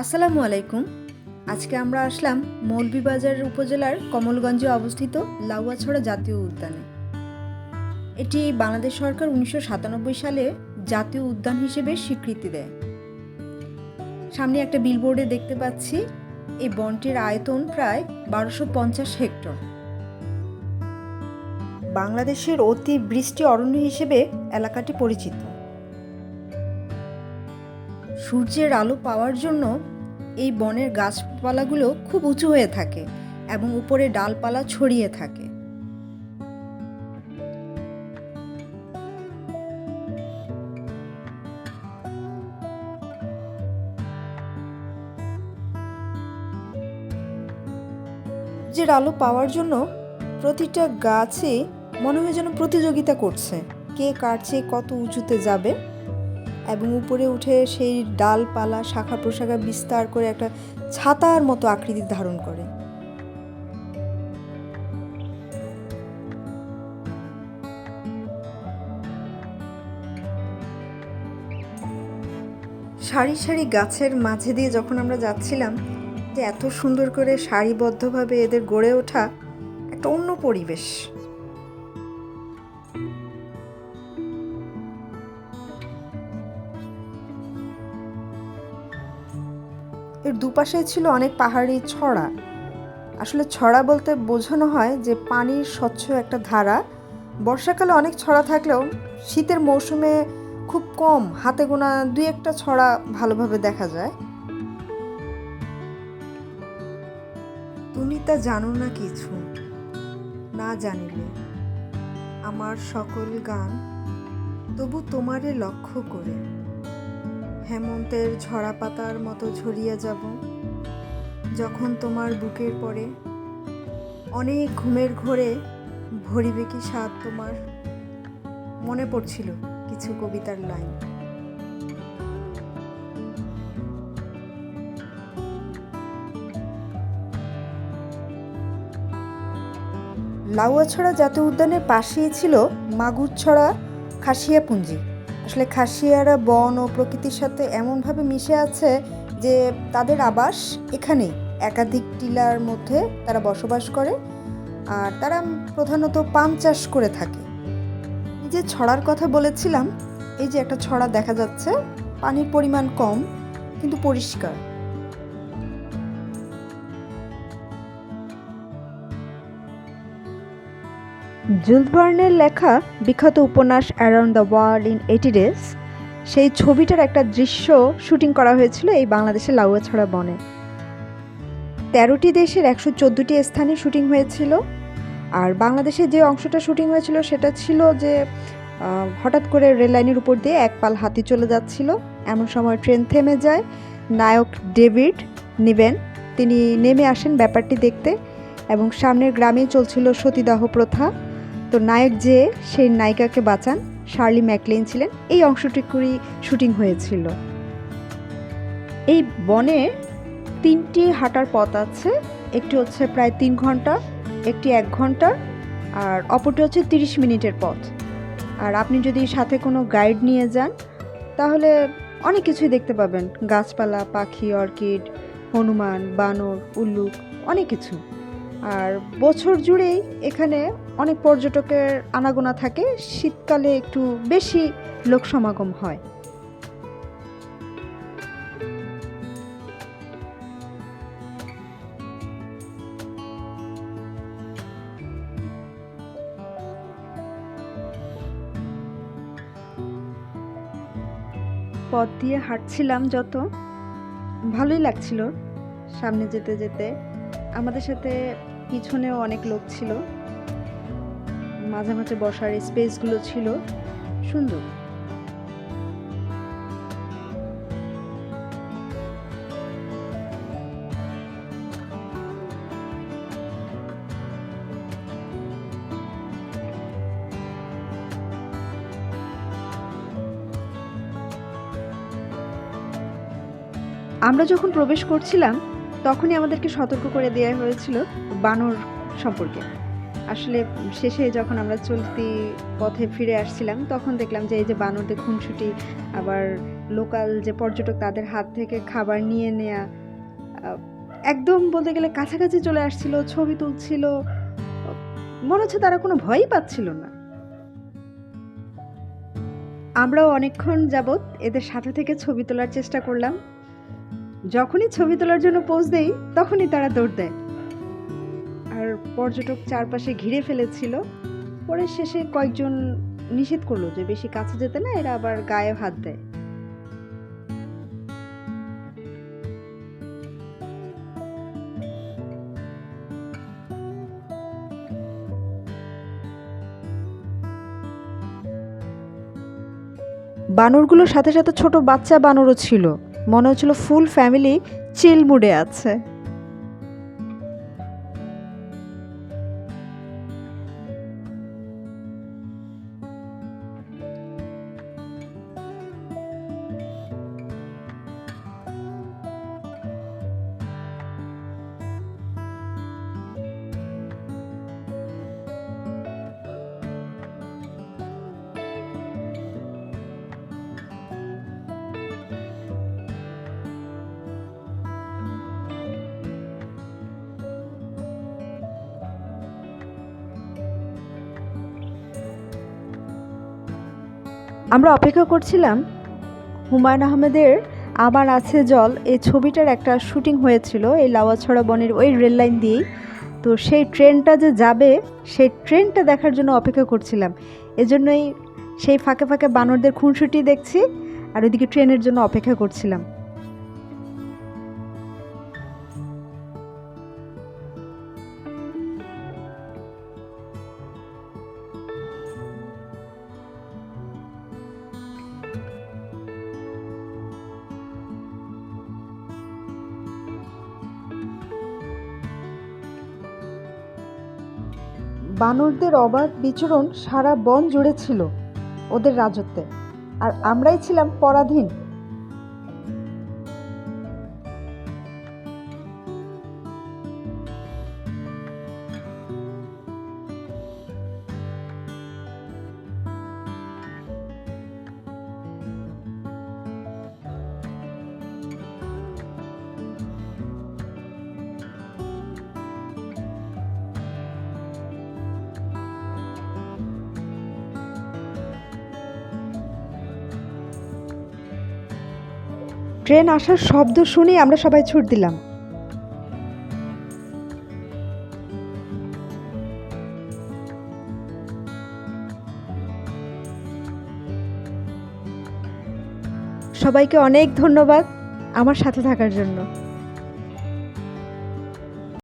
আসসালামু আলাইকুম। আজকে আমরা আসলাম মৌলভীবাজার উপজেলার কমলগঞ্জে অবস্থিত লাউয়াছড়া জাতীয় উদ্যানে। এটি বাংলাদেশ সরকার উনিশশো সাতানব্বই সালে জাতীয় উদ্যান হিসেবে স্বীকৃতি দেয়। সামনে একটা বিলবোর্ডে দেখতে পাচ্ছি, এই বনটির আয়তন প্রায় বারোশো পঞ্চাশ হেক্টর। বাংলাদেশের অতি বৃষ্টি অরণ্য হিসেবে এলাকাটি পরিচিত। সূর্যের আলো পাওয়ার জন্য এই বনের গাছপালাগুলো খুব উঁচু হয়ে থাকে এবং উপরে ডালপালা ছড়িয়ে থাকে। সূর্যের আলো পাওয়ার জন্য প্রতিটা গাছে মনে হয় যেন প্রতিযোগিতা করছে। কে কাটছে কত উঁচুতে যাবে? এবং উপরে উঠে সেই ডালপালা শাখা প্রশাখা বিস্তার করে একটা ছাতার মতো আকৃতি ধারণ করে। সারি সারি গাছের মাঝে দিয়ে যখন আমরা যাচ্ছিলাম, যে এত সুন্দর করে সারিবদ্ধভাবে এদের গড়ে ওঠা একটা অন্য পরিবেশ। এর দুপাশে ছিল অনেক পাহাড়ি ছড়া। আসলে ছড়া বলতে বোঝানো হয় যে পানির স্বচ্ছ একটা ধারা। বর্ষাকালে অনেক ছড়া থাকলেও শীতের মৌসুমে খুব কম, হাতে গোনা দুই একটা ছড়া ভালোভাবে দেখা যায়। তুমি তা জানো না কিছু? না জানিলে। আমার সকল গান তবু তোমারে লক্ষ্য করে। হেমন্তের ঝরা পাতার মতো ঝরিয়ে যাব। যখন তোমার বুকের পরে অনেক ঘুমের ঘোরে ভরিবে কি স্বাদ তোমার? মনে পড়ছিল কিছু কবিতার লাইন। লাউয়াছড়া জাতীয় উদ্যানের পাশেই ছিল মাগুরছড়া খাসিয়াপুঞ্জি। আসলে খাসিয়ারা, বন ও প্রকৃতির সাথে এমনভাবে মিশে আছে যে তাদের আবাস এখানে একাধিক টিলার মধ্যে তারা বসবাস করে আর তারা প্রধানত পান চাষ করে থাকে। এই যে ছড়ার কথা বলেছিলাম, এই যে একটা ছড়া দেখা যাচ্ছে, পানির পরিমাণ কম কিন্তু পরিষ্কার। জুলস ভার্নের লেখা বিখ্যাত উপন্যাস around the world in eighty days সেই ছবিটার একটা দৃশ্য শুটিং করা হয়েছিল এই বাংলাদেশের লাউয়াছড়া বনে। তেরোটি দেশের একশো চোদ্দোটি স্থানে শুটিং হয়েছিল, আর বাংলাদেশে যে অংশটা শুটিং হয়েছিল সেটা ছিল যে হঠাৎ করে রেল লাইনের উপর দিয়ে এক পাল হাতি চলে যাচ্ছিল। এমন সময় ট্রেন থেমে যায়, নায়ক ডেভিড নিবেন, তিনি নেমে আসেন ব্যাপারটি দেখতে, এবং সামনের গ্রামেই চলছিল সতীদাহ প্রথা। তো নায়ক যে, সেই নায়িকাকে বাঁচান। শার্লি ম্যাকলিন ছিলেন। এই অংশটুকুরই শুটিং হয়েছিল। এই বনে তিনটি হাঁটার পথ আছে। একটি হচ্ছে প্রায় তিন ঘণ্টা, একটি এক ঘণ্টা, আর অপরটি হচ্ছে তিরিশ মিনিটের পথ। আর আপনি যদি সাথে কোনো গাইড নিয়ে যান, তাহলে অনেক কিছুই দেখতে পাবেন। গাছপালা, পাখি, অর্কিড, হনুমান, বানর, উল্লুক, অনেক কিছু। আর বছর জুড়েই এখানে অনেক পর্যটকের আনাগোনা থাকে। শীতকালে একটু বেশি লোক সমাগম হয়। পথ দিয়ে হাঁটছিলাম যত, ভালোই লাগছিল। সামনে যেতে যেতে। আমাদের সাথে পিছনেও অনেক লোক ছিল। মাঝে মাঝে বসার স্পেসগুলো ছিল সুন্দর। আমরা যখন প্রবেশ করছিলাম তখনই আমাদেরকে সতর্ক করে দেওয়া হয়েছিল বানর সম্পর্কে। আসলে শেষে যখন আমরা চলতি পথে ফিরে আসছিলাম, তখন দেখলাম যে এই যে বানরদের খুনসুটি, আবার লোকাল যে পর্যটক তাদের হাত থেকে খাবার নিয়ে নেয়া একদম বলতে গেলে কাছাকাছি চলে আসছিল, ছবি তুলছিল, মনে হচ্ছে তারা কোনো ভয়ই পাচ্ছিল না। আমরাও অনেকক্ষণ যাবৎ এদের সাথে থেকে ছবি তোলার চেষ্টা করলাম। যখনই ছবি তোলার জন্য পোজ দেই, তখনই তারা দৌড় দেয়। আর পর্যটক চারপাশে ঘিরে ফেলেছিল। পরে শেষে কয়েকজন নিষেধ করল যে বেশি কাছে যেতে না, এরা আবার গায়ে হাত দেয়। বানরগুলোর সাথে সাথে ছোট বাচ্চা বানরও ছিল। মনে হচ্ছিল ফুল ফ্যামিলি চিল মুডে আছে। আমরা অপেক্ষা করছিলাম হুমায়ুন আহমেদের আবার আছে জল। এই ছবিটার একটা শুটিং হয়েছিল এই লাওয়াছড়া বনের ওই রেল লাইন দিয়েই। তো সেই ট্রেনটা যে যাবে, সেই ট্রেনটা দেখার জন্য অপেক্ষা করছিলাম। এজন্যই সেই ফাঁকে ফাঁকে বানরদের খুনসুটি দেখছি আর ওইদিকে ট্রেনের জন্য অপেক্ষা করছিলাম। বানরদের অবাধ বিচরণ সারা বন জুড়ে ছিল ওদের রাজত্বে। আর আমরাই ছিলাম পরাধীন। ট্রেন আসার শব্দ শুনেই আমরা সবাই ছুট দিলাম। সবাইকে অনেক ধন্যবাদ আমার সাথে থাকার জন্য।